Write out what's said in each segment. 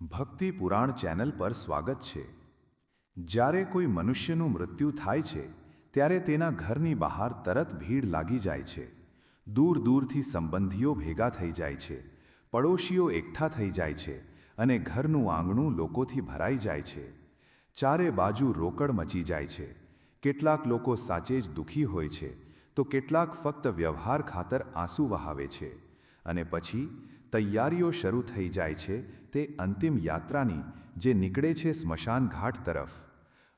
ભક્તિ પુરાણ ચેનલ પર સ્વાગત છે. જ્યારે કોઈ મનુષ્યનું મૃત્યુ થાય છે, ત્યારે તેના ઘરની બહાર તરત ભીડ લાગી જાય છે. દૂર દૂરથી સંબંધીઓ ભેગા થઈ જાય છે, પડોશીઓ એકઠા થઈ જાય છે અને ઘરનું આંગણું લોકોથી ભરાઈ જાય છે. ચારે બાજુ રોકડ મચી જાય છે. કેટલાક લોકો સાચે જ દુઃખી હોય છે, તો કેટલાક ફક્ત વ્યવહાર ખાતર આંસુ વહાવે છે. અને પછી તૈયારીઓ શરૂ થઈ જાય છે તે અંતિમ યાત્રાની, જે નીકળે છે સ્મશાન ઘાટ તરફ.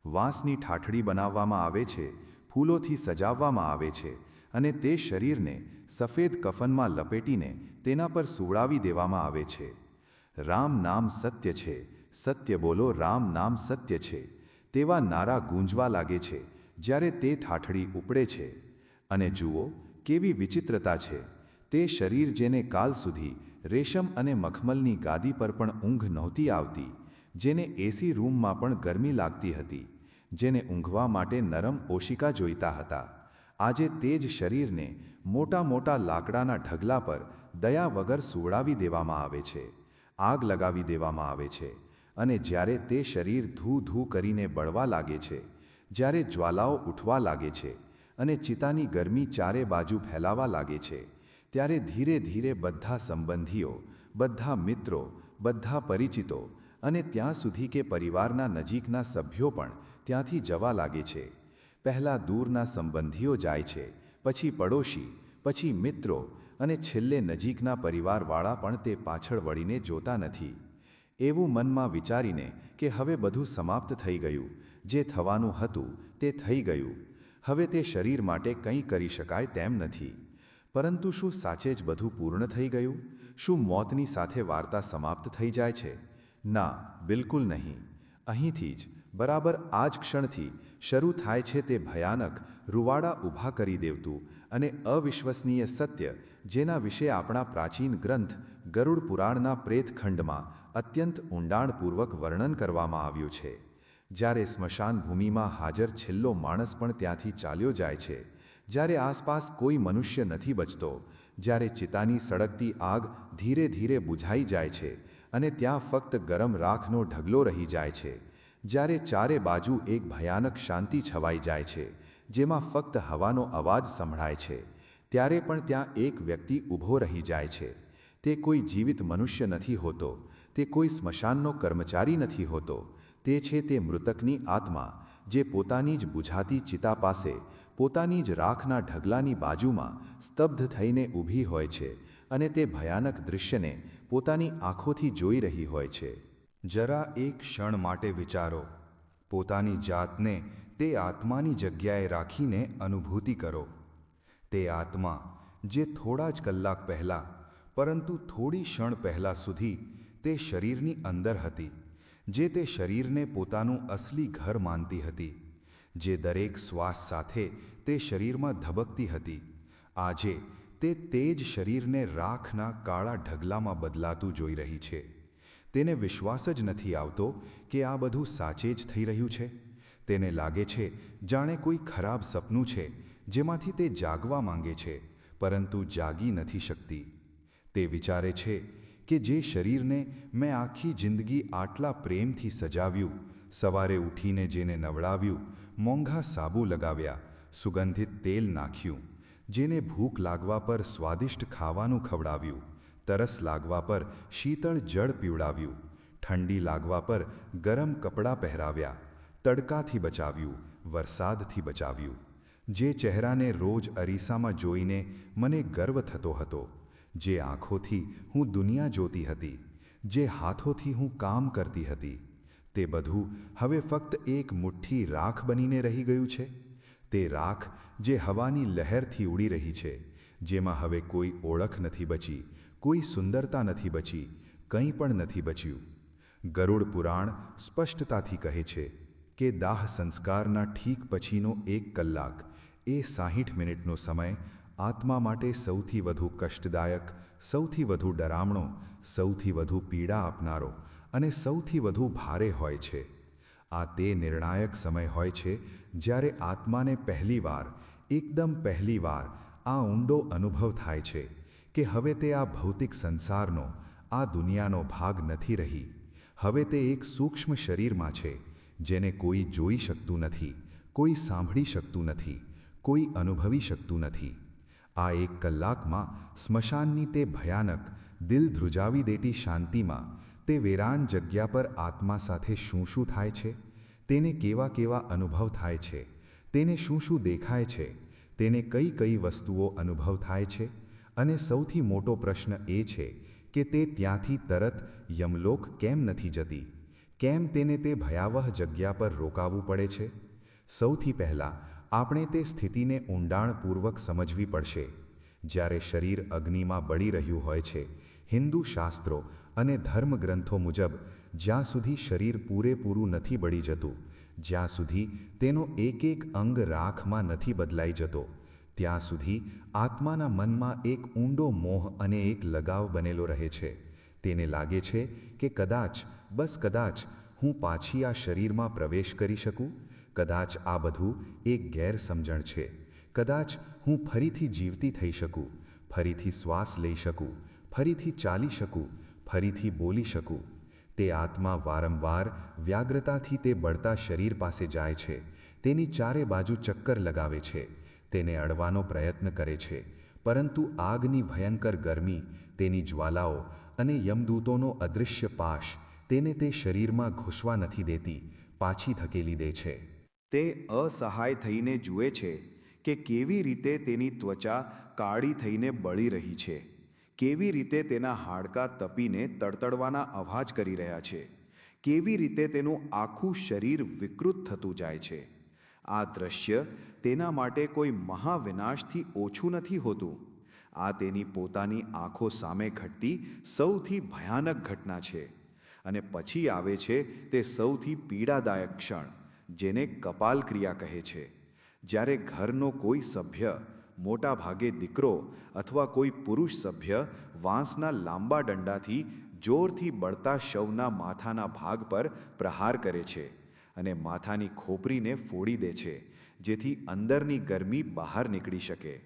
વાંસની ઠાઠડી બનાવવામાં આવે છે, ફૂલોથી સજાવવામાં આવે છે, અને તે શરીરને સફેદ કફનમાં લપેટીને તેના પર સુવડાવી દેવામાં આવે છે. રામ નામ સત્ય છે, સત્ય બોલો રામ નામ સત્ય છે. તેવા નારા ગૂંજવા લાગે છે, જ્યારે તે ઠાઠડી ઉપડે છે. અને જુઓ, કેવી વિચિત્રતા છે. તે શરીર જેને કાલ સુધી રેશમ અને મખમલની ગાદી પર પણ ઊંઘ નહોતી આવતી, જેને એસી રૂમમાં પણ ગરમી લાગતી હતી, જેને ઊંઘવા માટે નરમ ઓશિકા જોઈતા હતા. આજે તે જ શરીરને મોટા મોટા લાકડાના ઢગલા પર દયા વગર સુવડાવી દેવામાં આવે છે, આગ લગાવી દેવામાં આવે છે, અને જ્યારે તે શરીર ધૂ ધૂ કરીને બળવા લાગે છે, જ્યારે જ્વાલાઓ ઉઠવા લાગે છે, અને ચિતાની ગરમી ચારે બાજુ ફેલાવા લાગે છે ત્યારે ધીરે ધીરે બધા સંબંધીઓ, બધા મિત્રો, બધા પરિચિતો અને ત્યાં સુધી કે પરિવારના નજીકના સભ્યો પણ ત્યાંથી જવા લાગે છે. પહેલાં દૂરના સંબંધીઓ જાય છે, પછી પડોશી, પછી મિત્રો અને છેલ્લે નજીકના પરિવારવાળા પણ તે પાછળ વળીને જોતા નથી. એવું મનમાં વિચારીને કે હવે બધું સમાપ્ત થઈ ગયું, જે થવાનું હતું તે થઈ ગયું. હવે તે શરીર માટે કંઈ કરી શકાય તેમ નથી. પરંતુ શું સાચે જ બધું પૂર્ણ થઈ ગયું? શું મોતની સાથે વાર્તા સમાપ્ત થઈ જાય છે? ના, બિલકુલ નહીં. અહીંથી જ, બરાબર આ જ ક્ષણથી શરૂ થાય છે તે ભયાનક રૂવાડા ઊભા કરી દેવતું અને અવિશ્વસનીય સત્ય, જેના વિશે આપણા પ્રાચીન ગ્રંથ ગરુડ પુરાણના પ્રેતખંડમાં અત્યંત ઊંડાણપૂર્વક વર્ણન કરવામાં આવ્યું છે. જ્યારે સ્મશાન ભૂમિમાં હાજર છેલ્લો માણસ પણ ત્યાંથી ચાલ્યો જાય છે જ્યારે આસપાસ કોઈ મનુષ્ય નથી બચતો, જ્યારે ચિતાની સળગતી આગ ધીરે ધીરે બુઝાઈ જાય છે અને ત્યાં ફક્ત ગરમ રાખનો ઢગલો રહી જાય છે, જ્યારે ચારે બાજુ એક ભયાનક શાંતિ છવાઈ જાય છે, જેમાં ફક્ત હવાનો અવાજ સંભળાય છે, ત્યારે પણ ત્યાં એક વ્યક્તિ ઊભો રહી જાય છે. તે કોઈ જીવિત મનુષ્ય નથી હોતો, તે કોઈ સ્મશાનનો કર્મચારી નથી હોતો, તે છે તે મૃતકની આત્મા, જે પોતાની જ બુઝાતી ચિતા પાસે પોતાની જ રાખના ઢગલાની બાજુમાં સ્તબ્ધ થઈને ઊભી હોય છે અને તે ભયાનક દૃશ્યને પોતાની આંખોથી જોઈ રહી હોય છે. જરા એક ક્ષણ માટે વિચારો. પોતાની જાતને તે આત્માની જગ્યાએ રાખીને અનુભૂતિ કરો. તે આત્મા, જે થોડા જ કલાક પહેલાં, પરંતુ થોડી ક્ષણ પહેલાં સુધી તે શરીરની અંદર હતી, જે તે શરીરને પોતાનું અસલી ઘર માનતી હતી. જે દરેક શ્વાસ સાથે તે શરીરમાં ધબકતી હતી. આજે તે તે જ શરીરને રાખના કાળા ઢગલામાં બદલાતું જોઈ રહી છે. તેને વિશ્વાસ જ નથી આવતો કે આ બધું સાચે જ થઈ રહ્યું છે. તેને લાગે છે જાણે કોઈ ખરાબ સપનું છે જેમાંથી તે જાગવા માંગે છે, પરંતુ જાગી નથી શકતી. તે વિચારે છે કે જે શરીરને મેં આખી જિંદગી આટલા પ્રેમથી સજાવ્યું, સવારે ઉઠીને જેને નવડાવ્યું મોંઘા સાબુ લગાવ્યા, સુગંધિત તેલ નાખ્યું, જેને ભૂખ લાગવા પર સ્વાદિષ્ટ ખાવાનું ખવડાવ્યું, તરસ લાગવા પર શીતળ જળ પીવડાવ્યું, ઠંડી લાગવા પર ગરમ કપડાં પહેરાવ્યા, તડકાથી બચાવ્યું, વરસાદથી બચાવ્યું. જે ચહેરાને રોજ અરીસામાં જોઈને મને ગર્વ થતો હતો. જે આંખોથી હું દુનિયા જોતી હતી, જે હાથોથી હું કામ કરતી હતી. તે બધું હવે ફક્ત એક મુઠ્ઠી રાખ બનીને રહી ગયું છે. તે રાખ જે હવાની લહેરથી ઉડી રહી છે, જેમાં હવે કોઈ ઓળખ નથી બચી, કોઈ સુંદરતા નથી બચી, કંઈ પણ નથી બચ્યું. ગરુડ પુરાણ સ્પષ્ટતાથી કહે છે કે દાહ સંસ્કારના ઠીક પછીનો એક કલાક, એ સાહીઠ મિનિટનો સમય, આત્મા માટે સૌથી વધુ કષ્ટદાયક, સૌથી વધુ ડરામણો, સૌથી વધુ પીડા આપનારો અને સૌથી વધુ ભારે હોય છે. આ તે નિર્ણાયક સમય હોય છે જ્યારે આત્માને પહેલીવાર એકદમ પહેલીવાર આ ઊંડો અનુભવ થાય છે કે હવે તે આ ભૌતિક સંસારનો, આ દુનિયાનો ભાગ નથી રહી. હવે તે એક સૂક્ષ્મ શરીરમાં છે, જેને કોઈ જોઈ શકતું નથી, કોઈ સાંભળી શકતું નથી, કોઈ અનુભવી શકતું નથી. આ એક કલાકમાં સ્મશાનની તે ભયાનક, દિલ ધ્રુજાવી દેતી શાંતિમાં તે વેરાન જગ્યા પર આત્મા સાથે શું શું થાય છે? તેને કેવા કેવા અનુભવ થાય છે? તેને શું શું દેખાય છે? તેને કઈ કઈ વસ્તુઓ અનુભવ થાય છે? અને સૌથી મોટો પ્રશ્ન એ છે કે તે ત્યાંથી તરત યમલોક કેમ નથી જતી? કેમ તેને તે ભયાવહ જગ્યા પર રોકાવું પડે છે? સૌથી પહેલાં, આપણે તે સ્થિતિને ઊંડાણપૂર્વક સમજવી પડશે. જ્યારે શરીર અગ્નિમાં બળી રહ્યું હોય છે, હિન્દુ શાસ્ત્રો અને ધર્મગ્રંથો મુજબ જ્યાં સુધી શરીર પૂરેપૂરું નથી બળી જતું, જ્યાં સુધી તેનો એક એક અંગ રાખમાં નથી બદલાઈ જતો, ત્યાં સુધી આત્માના મનમાં એક ઊંડો મોહ અને એક લગાવ બનેલો રહે છે. તેને લાગે છે કે કદાચ, બસ કદાચ હું પાછી આ શરીરમાં પ્રવેશ કરી શકું, કદાચ આ બધું એક ગેરસમજણ છે, કદાચ હું ફરીથી જીવતી થઈ શકું, ફરીથી શ્વાસ લઈ શકું, ફરીથી ચાલી શકું ફરીથી બોલી શકું? તે આત્મા વારંવાર વ્યાગ્રતાથી તે બળતા શરીર પાસે જાય છે. તેની ચારે બાજુ ચક્કર લગાવે છે. તેને અડવાનો પ્રયત્ન કરે છે. પરંતુ આગની ભયંકર ગરમી, તેની જ્વાલાઓ અને યમદૂતોનો અદૃશ્ય પાશ તેને તે શરીરમાં ઘૂસવા નથી દેતી, પાછી ધકેલી દે છે. તે અસહાય થઈને જુએ છે કે કેવી રીતે તેની ત્વચા કાળી થઈને બળી રહી છે. કેવી રીતે તેના હાડકાં તપીને તડતડવાના અવાજ કરી રહ્યા છે? કેવી રીતે તેનું આખું શરીર વિકૃત થતું જાય છે? આ દ્રશ્ય તેના માટે કોઈ મહાવિનાશથી ઓછું નથી હોતું. આ તેની પોતાની આંખો સામે ઘટતી સૌથી ભયાનક ઘટના છે અને પછી આવે છે તે સૌથી પીડાદાયક ક્ષણ, જેને કપાલ ક્રિયા કહે છે. જ્યારે ઘરનો કોઈ સભ્ય મોટા ભાગે દીકરો અથવા કોઈ પુરુષ સભ્ય વાંસના લાંબા દંડાથી જોરથી બળતા શવના માથાના ભાગ પર પ્રહાર કરે છે અને માથાની ખોપરીને ફોડી દે છે, જેથી અંદરની ગરમી બહાર નીકળી શકે.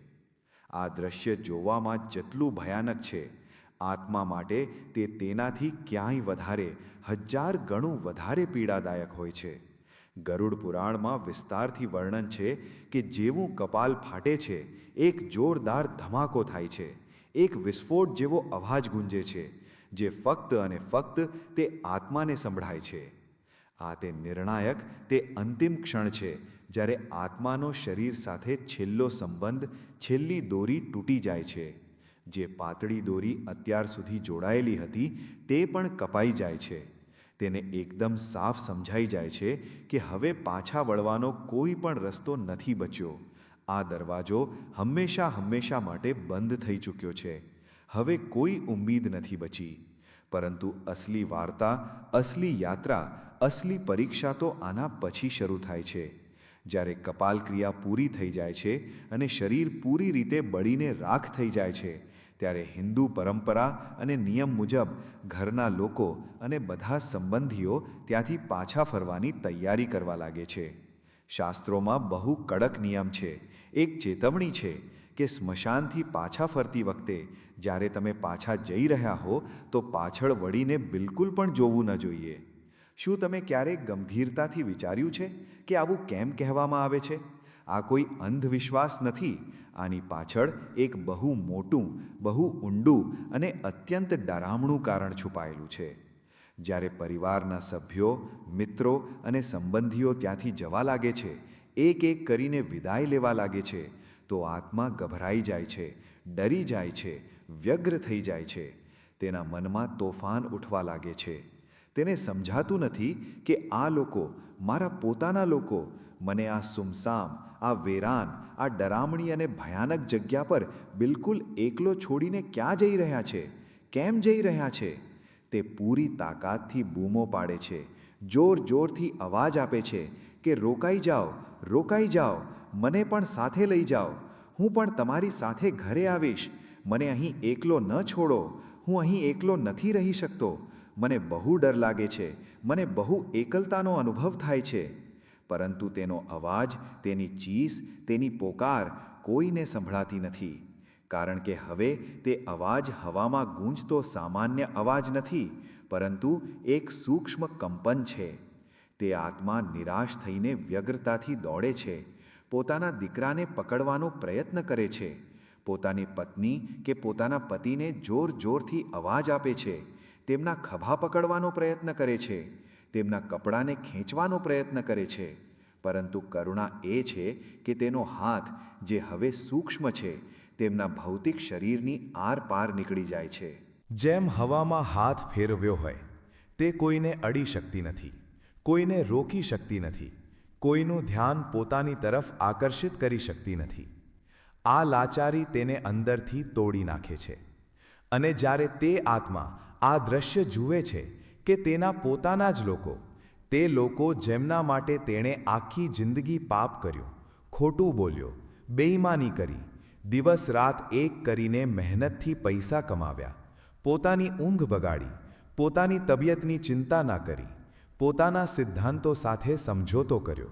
આ દ્રશ્ય જોવામાં જેટલું ભયાનક છે, આત્મા માટે તે તેનાથી ક્યાંય વધારે, હજાર ગણું વધારે પીડાદાયક હોય છે. ગરુડ પુરાણમાં વિસ્તારથી વર્ણન છે કે જેવું કપાલ ફાટે છે એક જોરદાર ધમાકો થાય છે. એક વિસ્ફોટ જેવો અવાજ ગુંજે છે, જે ફક્ત અને ફક્ત તે આત્માને સંભળાય છે. આ તે નિર્ણાયક, તે અંતિમ ક્ષણ છે, જ્યારે આત્માનો શરીર સાથે છેલ્લો સંબંધ, છેલ્લી દોરી તૂટી જાય છે. જે પાતળી દોરી અત્યાર સુધી જોડાયેલી હતી, તે પણ કપાઈ જાય છે. તેને એકદમ સાફ સમજાઈ જાય છે કે હવે પાછા વળવાનો કોઈ પણ રસ્તો નથી બચ્યો. આ દરવાજો હંમેશા હંમેશા માટે બંધ થઈ ચૂક્યો છે. હવે કોઈ ઉમ્મીદ નથી બચી. પરંતુ અસલી વાર્તા, અસલી યાત્રા, અસલી પરીક્ષા તો આના પછી શરૂ થાય છે. જ્યારે કપાલ ક્રિયા પૂરી થઈ જાય છે અને શરીર પૂરી રીતે બળીને રાખ થઈ જાય છે, ત્યારે હિન્દુ પરંપરા અને નિયમ મુજબ ઘરના લોકો અને બધા સંબંધીઓ ત્યાંથી પાછા ફરવાની તૈયારી કરવા લાગે છે. શાસ્ત્રોમાં બહુ કડક નિયમ છે. એક ચેતવણી છે કે સ્મશાનથી પાછા ફરતી વખતે જ્યારે તમે પાછા જઈ રહ્યા હો, તો પાછળ વળીને બિલકુલ પણ જોવું ન જોઈએ. શું તમે ક્યારેક ગંભીરતાથી વિચાર્યું છે કે આવું કેમ કહેવામાં આવે છે? આ કોઈ અંધવિશ્વાસ નથી. આની પાછળ એક બહુ મોટું, બહુ ઊંડું અને અત્યંત ડરામણું કારણ છુપાયેલું છે. જ્યારે પરિવારના સભ્યો, મિત્રો અને સંબંધીઓ ત્યાંથી જવા લાગે છે એક એક કરીને વિદાય લેવા લાગે છે, તો આત્મા ગભરાઈ જાય છે, ડરી જાય છે, વ્યગ્ર થઈ જાય છે. તેના મનમાં તોફાન ઉઠવા લાગે છે. તેને સમજાતું નથી કે આ લોકો, મારા પોતાના લોકો, મને આ સુમસામ, આ વેરાન, આ ડરામણી અને ભયાનક જગ્યા પર બિલકુલ એકલો છોડીને ક્યાં જઈ રહ્યા છે? કેમ જઈ રહ્યા છે? તે પૂરી તાકાતથી બૂમો પાડે છે જોર જોરથી અવાજ આપે છે કે રોકાઈ જાઓ રોકાઈ જાઓ, મને પણ સાથે લઈ જાઓ. હું પણ તમારી સાથે ઘરે આવીશ. મને અહીં એકલો ન છોડો. હું અહીં એકલો નથી રહી શકતો. મને બહુ ડર લાગે છે. મને બહુ એકલતાનો અનુભવ થાય છે. પરંતુ તેનો અવાજ, તેની ચીસ, તેની પોકાર કોઈને સંભળાતી નથી. કારણ કે હવે તે અવાજ હવામાં ગૂંજતો સામાન્ય અવાજ નથી, પરંતુ એક સૂક્ષ્મ કંપન છે. તે આત્મા નિરાશ થઈને વ્યગ્રતાથી દોડે છે. પોતાના દીકરાને પકડવાનો પ્રયત્ન કરે છે. પોતાની પત્ની કે પોતાના પતિને જોર જોરથી અવાજ આપે છે. તેમના ખભા પકડવાનો પ્રયત્ન કરે છે. તેમના કપડાને ખેંચવાનો પ્રયત્ન કરે છે. પરંતુ કરુણા એ છે કે તેનો હાથ, જે હવે સૂક્ષ્મ છે, તેમના ભૌતિક શરીરની આર પાર નીકળી જાય છે. જેમ હવામાં હાથ ફેરવ્યો હોય, તે કોઈને અડી શકતી નથી. કોઈને રોકી શકતી નથી. કોઈનું ધ્યાન પોતાની તરફ આકર્ષિત કરી શકતી નથી. આ લાચારી તેને અંદરથી તોડી નાખે છે. અને જ્યારે તે આત્મા આ દ્રશ્ય જુએ છે કે તેના પોતાના જ લોકો, તે લોકો જેમના માટે તેણે આખી જિંદગી પાપ કર્યો, ખોટું બોલ્યો, બેઈમાની કરી, દિવસ રાત એક કરીને મહેનતથી પૈસા કમાવ્યા, પોતાની ઊંઘ બગાડી, પોતાની તબિયતની ચિંતા ના કરી પોતાના સિદ્ધાંતો સાથે સમજોતો કર્યો.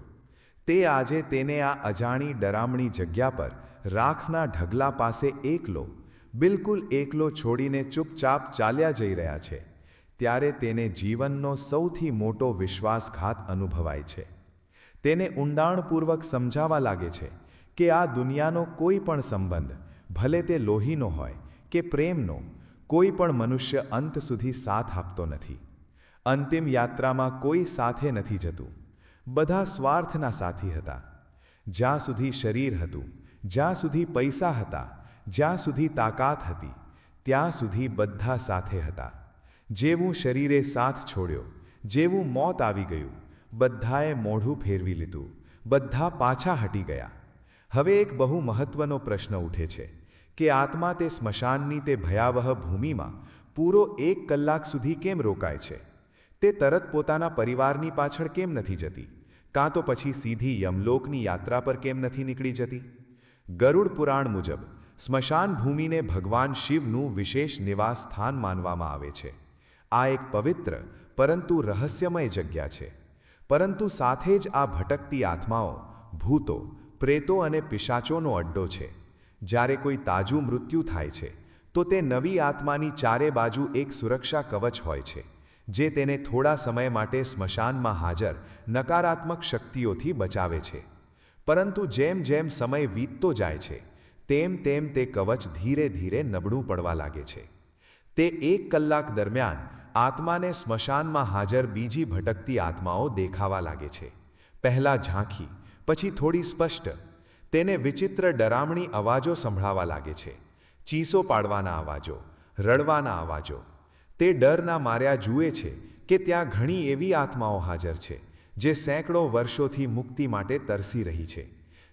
તે આજે તેને આ અજાણી ડરામણી જગ્યા પર રાખના ઢગલા પાસે એકલો, બિલકુલ એકલો છોડીને ચૂપચાપ ચાલ્યા જઈ રહ્યા છે. ત્યારે તેને જીવનનો સૌથી મોટો વિશ્વાસઘાત અનુભવાય છે. તેને ઊંડાણપૂર્વક સમજાવા લાગે છે કે આ દુનિયાનો કોઈ પણ સંબંધ, ભલે તે લોહીનો હોય કે પ્રેમનો, કોઈ પણ મનુષ્ય અંત સુધી સાથ આપતો નથી. અંતિમ યાત્રામાં કોઈ સાથે નથી જતું. બધા સ્વાર્થના સાથી હતા. જ્યાં સુધી શરીર હતું, જ્યાં સુધી પૈસા હતા, જ્યાં સુધી તાકાત હતી, ત્યાં સુધી બધા સાથે હતા. જેવું શરીરે સાથ છોડ્યો, જેવું મોત આવી ગયું, બધાએ મોઢું ફેરવી લીધું, બધા પાછા હટી ગયા. હવે એક બહુ મહત્વનો પ્રશ્ન ઉઠે છે કે આત્મા તે સ્મશાનની તે ભયાવહ ભૂમિમાં પૂરો એક કલાક સુધી કેમ રોકાય છે? તે તરત પોતાના પરિવારની પાછળ કેમ નથી જતી? કાં તો પછી સીધી યમલોકની યાત્રા પર કેમ નથી નીકળી જતી? ગરુડ પુરાણ મુજબ, સ્મશાન ભૂમિને ભગવાન શિવનું વિશેષ નિવાસ સ્થાન માનવામાં આવે છે. આ એક પવિત્ર, પરંતુ રહસ્યમય જગ્યા છે. પરંતુ સાથે જ આ ભટકતી આત્માઓ, ભૂતો, પ્રેતો અને પિશાચોનો અડ્ડો છે. જ્યારે કોઈ તાજું મૃત્યુ થાય છે, તો તે નવી આત્માની ચારે બાજુ એક સુરક્ષા કવચ હોય છે. જે તેને થોડા સમય માટે સ્મશાનમાં હાજર નકારાત્મક શક્તિઓથી બચાવે છે. પરંતુ જેમ જેમ સમય વીતતો જાય છે, તેમ તેમ તે કવચ ધીરે ધીરે નબળું પડવા લાગે છે. તે એક કલાક દરમિયાન આત્માને સ્મશાનમાં હાજર બીજી ભટકતી આત્માઓ દેખાવા લાગે છે. પહેલાં ઝાંખી, પછી થોડી સ્પષ્ટ. તેને વિચિત્ર ડરામણી અવાજો સંભળાવા લાગે છે. ચીસો પાડવાના અવાજો, રડવાના અવાજો તે ડરના માર્યા જુએ છે કે ત્યાં ઘણી એવી આત્માઓ હાજર છે, જે સેંકડો વર્ષોથી મુક્તિ માટે તરસી રહી છે,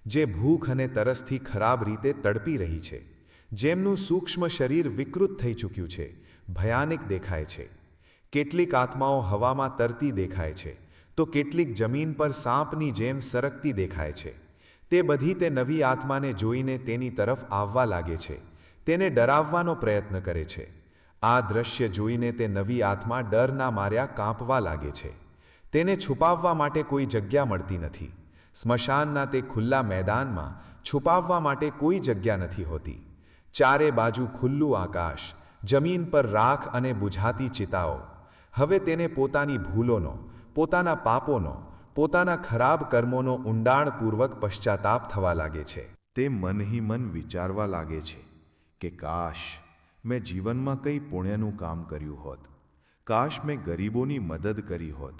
જે ભૂખ અને તરસથી ખરાબ રીતે તડપી રહી છે, જેમનું સૂક્ષ્મ શરીર વિકૃત થઈ ચૂક્યું છે, ભયાનક દેખાય છે. કેટલીક આત્માઓ હવામાં તરતી દેખાય છે, તો કેટલીક જમીન પર સાપની જેમ સરકતી દેખાય છે. તે બધી તે નવી આત્માને જોઈને તેની તરફ આવવા લાગે છે, તેને ડરાવવાનો પ્રયત્ન કરે છે. આ દ્રશ્ય જોઈને તે નવી આત્મા ડરના માર્યા કાંપવા લાગે છે. તેને છુપાવવા માટે કોઈ જગ્યા મળતી નથી. સ્મશાનના તે ખુલ્લા મેદાનમાં છુપાવવા માટે કોઈ જગ્યા નથી હોતી. ચારે બાજુ ખુલ્લું આકાશ, જમીન પર રાખ અને બુઝાતી ચિતાઓ. હવે તેને પોતાની ભૂલોનો, પોતાના પાપોનો, પોતાના ખરાબ કર્મોનો ઊંડાણપૂર્વક પશ્ચાતાપ થવા લાગે છે. તે મનહી મન વિચારવા લાગે છે કે કાશ મેં જીવનમાં કંઈ પુણ્યનું કામ કર્યું હોત. કાશ મેં ગરીબોની મદદ કરી હોત.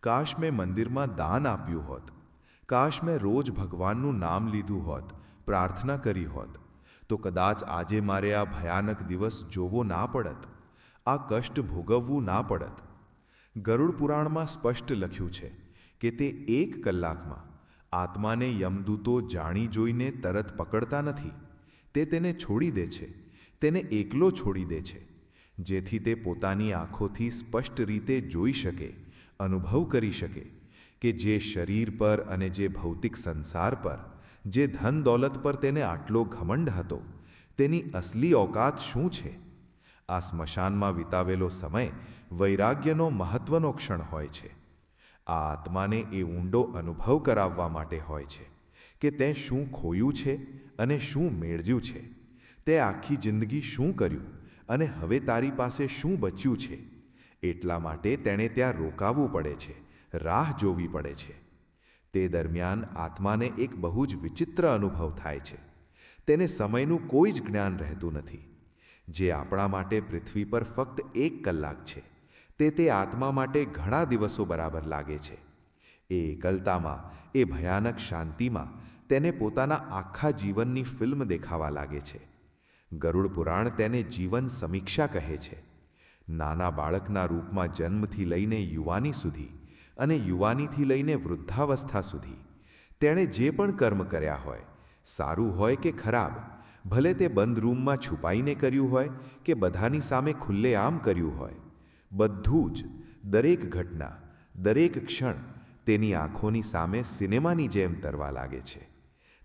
કાશ મેં મંદિરમાં દાન આપ્યું હોત. કાશ મેં રોજ ભગવાનનું નામ લીધું હોત, પ્રાર્થના કરી હોત. તો કદાચ આજે મારે આ ભયાનક દિવસ જોવો ના પડત. આ કષ્ટ ભોગવવું ના પડત. ગરુડ પુરાણમાં સ્પષ્ટ લખ્યું છે કે તે એક કલાકમાં આત્માને યમદૂતો જાણી જોઈને તરત પકડતા નથી. તે તેને છોડી દે છે. તેને એકલો છોડી દે છે, જેથી તે પોતાની આંખોથી સ્પષ્ટ રીતે જોઈ શકે, અનુભવ કરી શકે કે જે શરીર પર અને જે ભૌતિક સંસાર પર, જે ધન દોલત પર તેને આટલો ઘમંડ હતો, તેની અસલી ઓકાત શું છે? આ સ્મશાનમાં વિતાવેલો સમય વૈરાગ્યનો મહત્વનો ક્ષણ હોય છે. આ આત્માને એ ઊંડો અનુભવ કરાવવા માટે હોય છે કે તે શું ખોયું છે અને શું મેળવ્યું છે. તે આખી જિંદગી શું કર્યું અને હવે તારી પાસે શું બચ્યું છે? એટલા માટે તેણે ત્યાં રોકાવું પડે છે, રાહ જોવી પડે છે. તે દરમિયાન આત્માને એક બહુ જ વિચિત્ર અનુભવ થાય છે. તેને સમયનું કોઈ જ જ્ઞાન રહેતું નથી. જે આપણા માટે પૃથ્વી પર ફક્ત એક કલાક છે, તે તે આત્મા માટે ઘણા દિવસો બરાબર લાગે છે. એ એકલતામાં, એ ભયાનક શાંતિમાં તેને પોતાના આખા જીવનની ફિલ્મ દેખાવા લાગે છે. ગરુડ પુરાણ તેને જીવન સમીક્ષા કહે છે. નાના બાળકના રૂપમાં જન્મથી લઈને યુવાની સુધી અને યુવાનીથી લઈને વૃદ્ધાવસ્થા સુધી તેણે જે પણ કર્મ કર્યા હોય, સારું હોય કે ખરાબ, ભલે તે બંધ રૂમમાં છુપાઈને કર્યું હોય કે બધાની સામે ખુલ્લેઆમ કર્યું હોય, બધું જ દરેક ઘટના, દરેક ક્ષણ તેની આંખોની સામે સિનેમાની જેમ તરવા લાગે છે.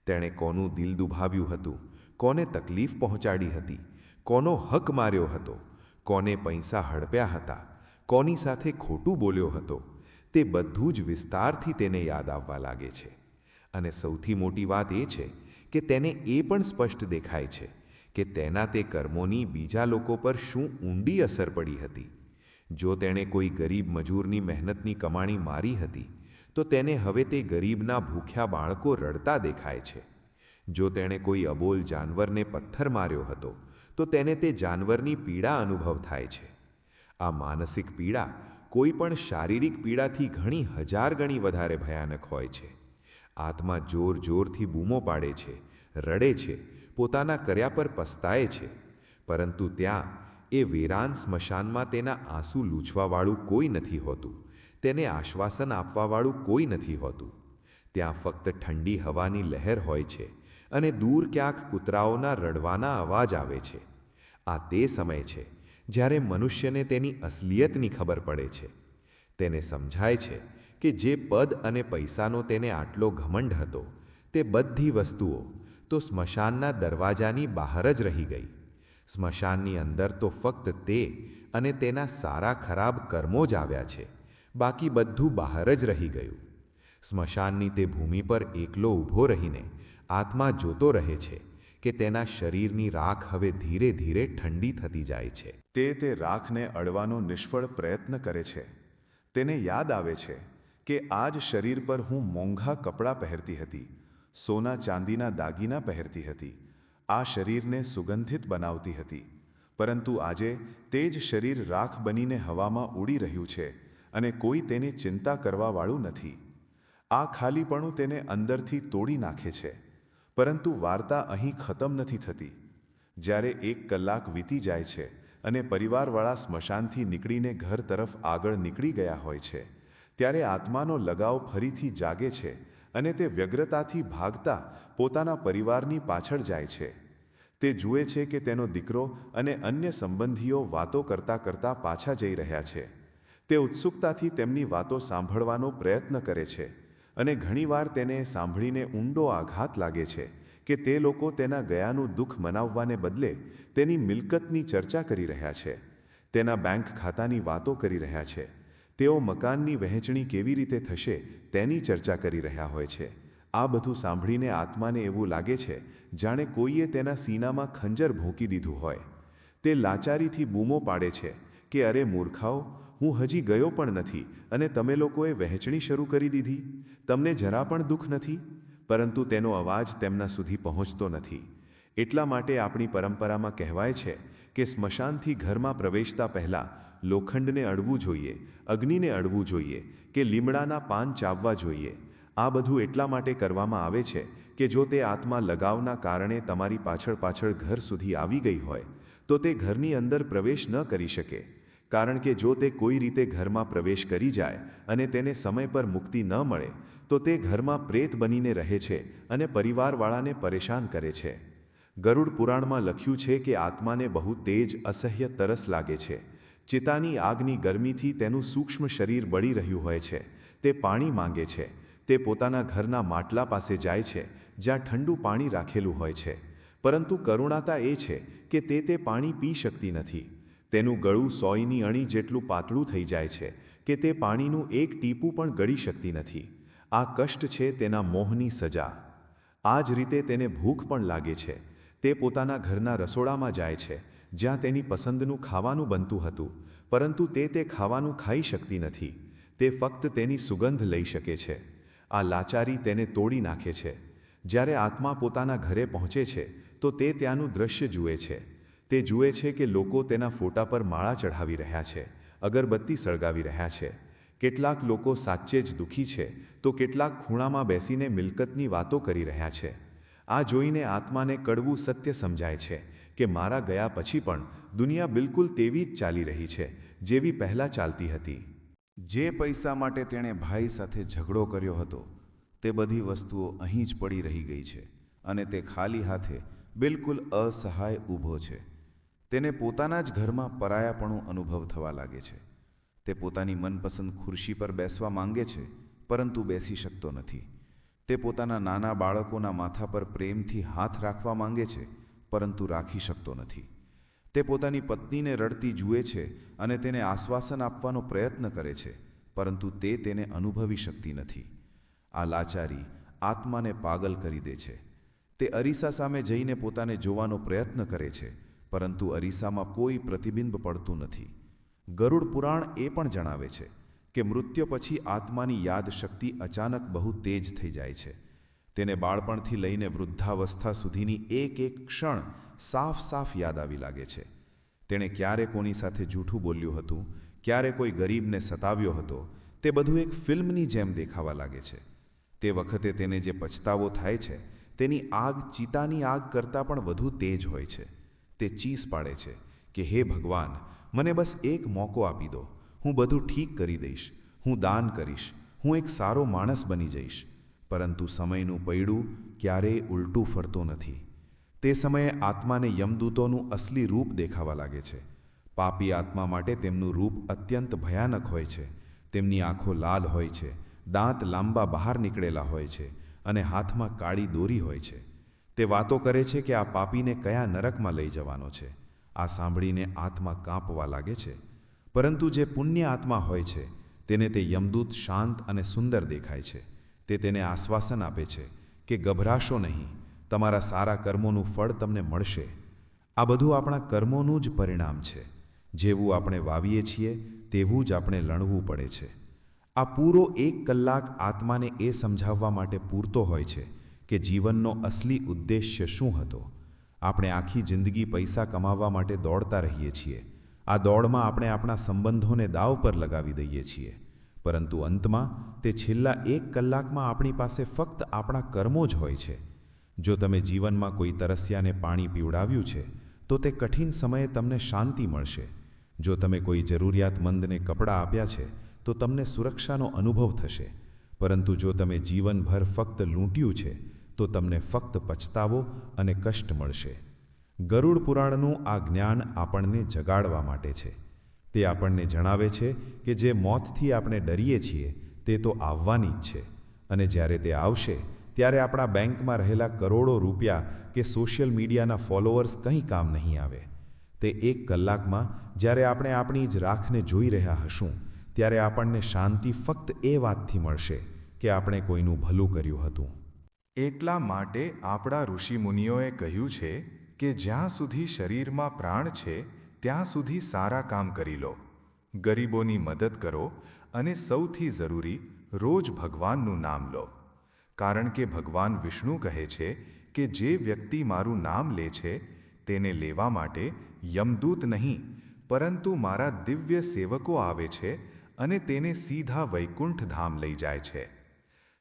તેણે કોનું દિલ દુભાવ્યું હતું કોને તકલીફ પહોંચાડી હતી? કોનો હક માર્યો હતો? કોને પૈસા હડપ્યા હતા? કોની સાથે ખોટું બોલ્યો હતો? તે બધું જ વિસ્તારથી તેને યાદ આવવા લાગે છે. અને સૌથી મોટી વાત એ છે કે તેને એ પણ સ્પષ્ટ દેખાય છે કે તેના તે કર્મોની બીજા લોકો પર શું ઊંડી અસર પડી હતી. જો તેણે કોઈ ગરીબ મજૂરની મહેનતની કમાણી મારી હતી, તો તેને હવે તે ગરીબના ભૂખ્યા બાળકો રડતા દેખાય છે. જો તેણે કોઈ અબોલ જાનવરને પથ્થર માર્યો હતો, તો તેને તે જાનવરની પીડા અનુભવ થાય છે. આ માનસિક પીડા કોઈ પણ શારીરિક પીડાથી ઘણી હજાર ગણી વધારે ભયાનક હોય છે. આત્મા જોર જોરથી બૂમો પાડે છે, રડે છે, પોતાના કર્યા પર પસ્તાય છે. પરંતુ ત્યાં એ વેરાન સ્મશાનમાં તેના આંસુ લૂછવાવાળું કોઈ નથી હોતું, તેને આશ્વાસન આપવાવાળું કોઈ નથી હોતું. ત્યાં ફક્ત ઠંડી હવાની લહેર હોય છે અને દૂર ક્યાંક કૂતરાઓના રડવાના અવાજ આવે છે. આ તે સમય છે જ્યારે મનુષ્યને તેની અસલિયતની ખબર પડે છે. તેને સમજાય છે કે જે પદ અને પૈસાનો તેને આટલો ઘમંડ હતો, તે બધી વસ્તુઓ તો સ્મશાનના દરવાજાની બહાર જ રહી ગઈ. સ્મશાનની અંદર તો ફક્ત તે અને તેના સારા ખરાબ કર્મો જ આવ્યા છે, બાકી બધું બહાર જ રહી ગયું. સ્મશાનની તે ભૂમિ પર એકલો ઊભો રહીને આત્મા જોતો રહે છે કે તેના શરીરની રાખ હવે ધીરે ધીરે ઠંડી થતી જાય છે. તે તે રાખને અડવાનો નિષ્ફળ પ્રયત્ન કરે છે. તેને યાદ આવે છે કે આ જ શરીર પર હું મોંઘા કપડાં પહેરતી હતી, સોના ચાંદીના દાગીના પહેરતી હતી, આ શરીરને સુગંધિત બનાવતી હતી. પરંતુ આજે તે જ શરીર રાખ બનીને હવામાં ઉડી રહ્યું છે અને કોઈ તેની ચિંતા કરવાવાળું નથી. આ ખાલીપણું તેને અંદરથી તોડી નાખે છે. પરંતુ વાર્તા અહીં ખતમ નથી થતી. જ્યારે એક કલાક વીતી જાય છે અને પરિવારવાળા સ્મશાનથી નીકળીને ઘર તરફ આગળ નીકળી ગયા હોય છે, ત્યારે આત્માનો લગાવ ફરીથી જાગે છે અને તે વ્યગ્રતાથી ભાગતા પોતાના પરિવારની પાછળ જાય છે. તે જુએ છે કે તેનો દીકરો અને અન્ય સંબંધીઓ વાતો કરતા કરતા પાછા જઈ રહ્યા છે. તે ઉત્સુકતાથી તેમની વાતો સાંભળવાનો પ્રયત્ન કરે છે. અને ઘણીવાર તેને સાંભળીને ઊંડો આઘાત લાગે છે કે તે લોકો તેના ગયાનું દુઃખ મનાવવાને બદલે તેની મિલકતની ચર્ચા કરી રહ્યા છે, તેના બેંક ખાતાની વાતો કરી રહ્યા છે, તેઓ મકાનની વહેંચણી કેવી રીતે થશે તેની ચર્ચા કરી રહ્યા હોય છે. આ બધું સાંભળીને આત્માને એવું લાગે છે, જાણે કોઈએ તેના સીનામાં ખંજર ભોંકી દીધું હોય. તે લાચારીથી બૂમો પાડે છે કે અરે મૂર્ખાઓ હું હજી ગયો પણ નથી અને તમે લોકોએ વહેંચણી શરૂ કરી દીધી. તમને જરા પણ દુઃખ નથી, પરંતુ તેનો અવાજ તેમના સુધી પહોંચતો નથી. એટલા માટે આપણી પરંપરામાં કહેવાય છે કે સ્મશાનથી ઘરમાં પ્રવેશતા પહેલાં લોખંડને અડવું જોઈએ, અગ્નિને અડવું જોઈએ, કે લીમડાના પાન ચાવવા જોઈએ. આ બધું એટલા માટે કરવામાં આવે છે કે જો તે આત્મા લગાવના કારણે તમારી પાછળ પાછળ ઘર સુધી આવી ગઈ હોય, તો તે ઘરની અંદર પ્રવેશ ન કરી શકે. કારણ કે જો તે કોઈ રીતે ઘરમાં પ્રવેશ કરી જાય અને તેને સમય પર મુક્તિ ન મળે, તો તે ઘરમાં પ્રેત બનીને રહે છે અને પરિવારવાળાને પરેશાન કરે છે. ગરુડ પુરાણમાં લખ્યું છે કે આત્માને બહુ તેજ, અસહ્ય, તરસ લાગે છે. ચિતાની આગની ગરમીથી તેનું સૂક્ષ્મ શરીર બળી રહ્યું હોય છે. તે પાણી માંગે છે. તે પોતાના ઘરના માટલા પાસે જાય છે, જ્યાં ઠંડુ પાણી રાખેલું હોય છે. પરંતુ કરુણાતા એ છે કે તે તે પાણી પી શકતી નથી. તેનું ગળું સોયની અણી જેટલું પાતળું થઈ જાય છે કે તે પાણીનું એક ટીપું પણ ગળી શકતી નથી. આ કષ્ટ છે તેના મોહની સજા. આ જ રીતે તેને ભૂખ પણ લાગે છે. તે પોતાના ઘરના રસોડામાં જાય છે, જ્યાં તેની પસંદનું ખાવાનું બનતું હતું, પરંતુ તે તે ખાવાનું ખાઈ શકતી નથી. તે ફક્ત તેની સુગંધ લઈ શકે છે. આ લાચારી તેને તોડી નાખે છે. જ્યારે આત્મા પોતાના ઘરે પહોંચે છે, તો તે ત્યાંનું દ્રશ્ય જુએ છે. તે જુએ છે કે લોકો તેના ફોટા પર માળા ચઢાવી રહ્યા છે, અગરબત્તી સળગાવી રહ્યા છે. કેટલાક લોકો સાચે જ દુઃખી છે, તો કેટલાક ખૂણામાં બેસીને મિલકતની વાતો કરી રહ્યા છે. આ જોઈને આત્માને કડવું સત્ય સમજાય છે કે મારા ગયા પછી પણ દુનિયા બિલકુલ તેવી જ ચાલી રહી છે, જેવી પહેલાં ચાલતી હતી. જે પૈસા માટે તેણે ભાઈ સાથે ઝઘડો કર્યો હતો, તે બધી વસ્તુઓ અહીં જ પડી રહી ગઈ છે અને તે ખાલી હાથે બિલકુલ અસહાય ઊભો છે. તેને પોતાના જ ઘરમાં પરાયાપણું અનુભવ થવા લાગે છે. તે પોતાની મનપસંદ ખુરશી પર બેસવા માંગે છે, પરંતુ બેસી શકતો નથી. તે પોતાના નાના બાળકોના માથા પર પ્રેમથી હાથ રાખવા માંગે છે, પરંતુ રાખી શકતો નથી. તે પોતાની પત્નીને રડતી જુએ છે અને તેને આશ્વાસન આપવાનો પ્રયત્ન કરે છે, પરંતુ તે તેને અનુભવી શકતી નથી. આ લાચારી આત્માને પાગલ કરી દે છે. તે અરીસા સામે જઈને પોતાને જોવાનો પ્રયત્ન કરે છે પરંતુ અરીસામાં કોઈ પ્રતિબિંબ પડતું નથી. ગરુડ પુરાણ એ પણ જણાવે છે કે મૃત્યુ પછી આત્માની યાદશક્તિ અચાનક બહુ તેજ થઈ જાય છે. તેને બાળપણથી લઈને વૃદ્ધાવસ્થા સુધીની એક એક ક્ષણ સાફ સાફ યાદ આવી લાગે છે. તેણે ક્યારે કોની સાથે જૂઠું બોલ્યું હતું, ક્યારે કોઈ ગરીબને સતાવ્યો હતો, તે બધું એક ફિલ્મની જેમ દેખાવા લાગે છે. તે વખતે તેને જે પછતાવો થાય છે, તેની આગ ચિતાની આગ કરતાં પણ વધુ તેજ હોય છે. તે ચીસ પાડે છે કે, હે ભગવાન, મને બસ એક મોકો આપી દો. હું બધું ઠીક કરી દઈશ. હું દાન કરીશ. હું એક સારો માણસ બની જઈશ. પરંતુ સમયનું પૈડું ક્યારેય ઉલટું ફરતું નથી. તે સમયે આત્માને યમદૂતોનું અસલી રૂપ દેખાવા લાગે છે. પાપી આત્મા માટે તેમનું રૂપ અત્યંત ભયાનક હોય છે. તેમની આંખો લાલ હોય છે. દાંત લાંબા બહાર નીકળેલા હોય છે અને હાથમાં કાળી દોરી હોય છે. તે વાતો કરે છે કે આ પાપીને કયા નરકમાં લઈ જવાનો છે? આ સાંભળીને આત્મા કાંપવા લાગે છે. પરંતુ જે પુણ્ય આત્મા હોય છે, તેને તે યમદૂત શાંત અને સુંદર દેખાય છે. તે તેને આશ્વાસન આપે છે કે ગભરાશો નહીં, તમારા સારા કર્મોનું ફળ તમને મળશે. આ બધું આપણા કર્મોનું જ પરિણામ છે. જેવું આપણે વાવીએ છીએ, તેવું જ આપણે લણવું પડે છે. આ પૂરો એક કલાક આત્માને એ સમજાવવા માટે પૂરતો હોય છે કે જીવનનો અસલી ઉદ્દેશ્ય શું હતો? આપણે આખી જિંદગી પૈસા કમાવવા માટે દોડતા રહીએ છીએ. આ દોડમાં આપણે આપણા સંબંધોને દાવ પર લગાવી દઈએ છીએ. પરંતુ અંતમાં, તે છેલ્લા એક કલાકમાં આપણી પાસે ફક્ત આપણા કર્મો જ હોય છે. જો તમે જીવનમાં કોઈ તરસ્યાને પાણી પીવડાવ્યું છે, તો તે કઠિન સમયે તમને શાંતિ મળશે. જો તમે કોઈ જરૂરિયાતમંદને કપડાં આપ્યા છે, તો તમને સુરક્ષાનો અનુભવ થશે. પરંતુ જો તમે જીવનભર ફક્ત લૂંટ્યું છે તો તમને ફક્ત પછતાવો અને કષ્ટ મળશે. ગરુડ પુરાણનું આ જ્ઞાન આપણને જગાડવા માટે છે. તે આપણને જણાવે છે કે જે મોતથી આપણે ડરીએ છીએ, તે તો આવવાની જ છે. અને જ્યારે તે આવશે, ત્યારે આપણા બેંકમાં રહેલા કરોડો રૂપિયા કે સોશિયલ મીડિયાના ફોલોઅર્સ કંઈ કામ નહીં આવે. તે એક કલાકમાં જ્યારે આપણે આપણી જ રાખને જોઈ રહ્યા હશું, ત્યારે આપણને શાંતિ ફક્ત એ વાતથી મળશે કે આપણે કોઈનું ભલું કર્યું હતું. એટલા માટે આપણા ઋષિમુનિઓએ કહ્યું છે કે જ્યાં સુધી શરીરમાં પ્રાણ છે, ત્યાં સુધી સારા કામ કરી લો. ગરીબોની મદદ કરો અને સૌથી જરૂરી, રોજ ભગવાનનું નામ લો. કારણ કે ભગવાન વિષ્ણુ કહે છે કે જે વ્યક્તિ મારું નામ લે છે, તેને લેવા માટે યમદૂત નહીં, પરંતુ મારા દિવ્ય સેવકો આવે છે અને તેને સીધા વૈકુંઠ ધામ લઈ જાય છે.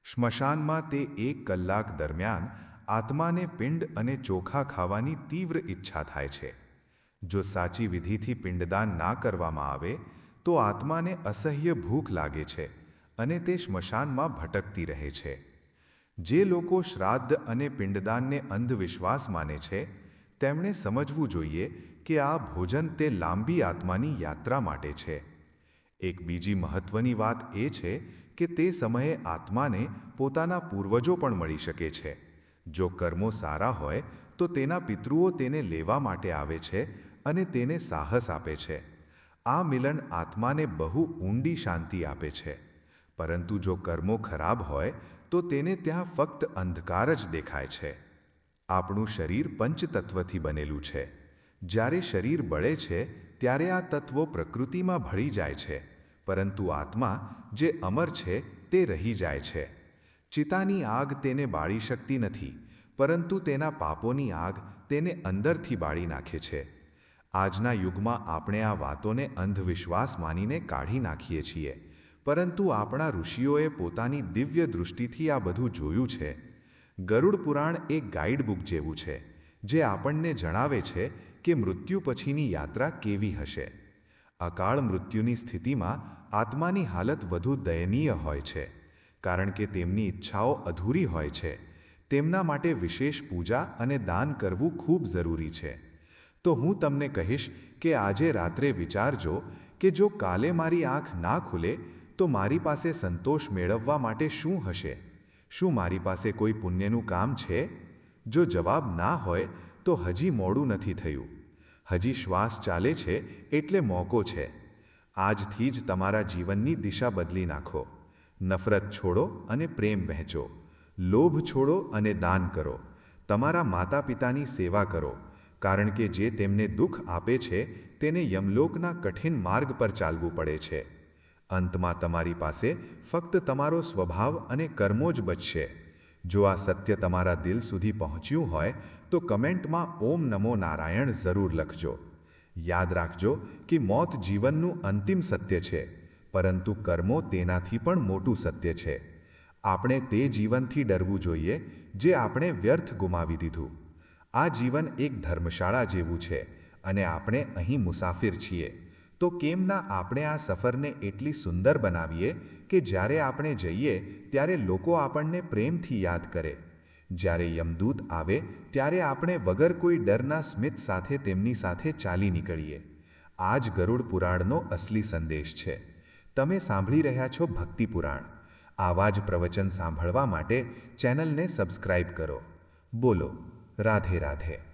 સ્મશાનમાં તે એક કલાક દરમિયાન આત્માને પિંડ અને ચોખા ખાવાની તીવ્ર ઈચ્છા થાય છે. જો સાચી વિધિથી પિંડદાન ના કરવામાં આવે, તો આત્માને અસહ્ય ભૂખ લાગે છે અને તે સ્મશાનમાં ભટકતી રહે છે. જે લોકો શ્રાદ્ધ અને પિંડદાનને અંધવિશ્વાસ માને છે, તેમણે સમજવું જોઈએ કે આ ભોજન તે લાંબી આત્માની યાત્રા માટે છે. એક બીજી મહત્વની વાત એ છે કે તે સમયે આત્માને પોતાના પૂર્વજો પણ મળી શકે છે. જો કર્મો સારા હોય, તો તેના પિતૃઓ તેને લેવા માટે આવે છે અને તેને સાહસ આપે છે. આ મિલન આત્માને બહુ ઊંડી શાંતિ આપે છે. પરંતુ જો કર્મો ખરાબ હોય, તો તેને ત્યાં ફક્ત અંધકાર જ દેખાય છે. આપણું શરીર પંચતત્વથી બનેલું છે. જ્યારે શરીર બળે છે, ત્યારે આ તત્વો પ્રકૃતિમાં ભળી જાય છે. પરંતુ આત્મા જે અમર છે તે રહી જાય છે. ચિતાની આગ તેને બાળી શકતી નથી, પરંતુ તેના પાપોની આગ તેને અંદરથી બાળી નાખે છે. આજના યુગમાં આપણે આ વાતોને અંધવિશ્વાસ માનીને કાઢી નાખીએ છીએ, પરંતુ આપણા ઋષિઓએ પોતાની દિવ્ય દૃષ્ટિથી આ બધું જોયું છે. ગરુડ પુરાણ એ ગાઈડબુક જેવું છે, જે આપણને જણાવે છે કે મૃત્યુ પછીની યાત્રા કેવી હશે. અકાળ મૃત્યુની સ્થિતિમાં આત્માની હાલત વધુ દયનીય હોય છે, કારણ કે તેમની ઈચ્છાઓ અધૂરી હોય છે. તેમના માટે વિશેષ પૂજા અને દાન કરવું ખૂબ જરૂરી છે. તો હું તમને કહીશ કે આજે રાત્રે વિચારજો કે જો કાલે મારી આંખ ના ખુલે, તો મારી પાસે સંતોષ મેળવવા માટે શું હશે? શું મારી પાસે કોઈ પુણ્યનું કામ છે? જો જવાબ ના હોય, તો હજી મોડું નથી થયું. હજી શ્વાસ ચાલે છે એટલે મોકો છે. આજથી જ તમારા જીવનની દિશા બદલી નાખો. નફરત છોડો અને પ્રેમ વહેંચો. લોભ છોડો અને દાન કરો. તમારા માતા પિતાની સેવા કરો. કારણ કે જે તેમને દુઃખ આપે છે, તેને યમલોકના કઠિન માર્ગ પર ચાલવું પડે છે. અંતમાં તમારી પાસે ફક્ત તમારો સ્વભાવ અને કર્મો જ બચશે. જો આ સત્ય તમારા દિલ સુધી પહોંચ્યું હોય, તો કમેન્ટમાં ઓમ નમો નારાયણ જરૂર લખજો. યાદ રાખજો કે મોત જીવનનું અંતિમ સત્ય છે, પરંતુ કર્મો તેનાથી પણ મોટું સત્ય છે. આપણે તે જીવનથી ડરવું જોઈએ, જે આપણે વ્યર્થ ગુમાવી દીધું. આ જીવન એક ધર્મશાળા જેવું છે, અને આપણે અહીં મુસાફિર છીએ. તો કેમ ના આપણે આ સફરને એટલી સુંદર બનાવીએ કે જ્યારે આપણે જઈએ ત્યારે લોકો આપણને પ્રેમથી યાદ કરે. જ્યારે યમદૂત આવે, ત્યારે આપણે વગર કોઈ ડરના સ્મિત સાથે તેમની સાથે ચાલી નીકળીએ. આ જ ગરુડ પુરાણનો અસલી સંદેશ છે. તમે સાંભળી રહ્યા છો ભક્તિ પુરાણ. આવા જ પ્રવચન સાંભળવા માટે ચેનલને સબસ્ક્રાઇબ કરો. બોલો, રાધે રાધે.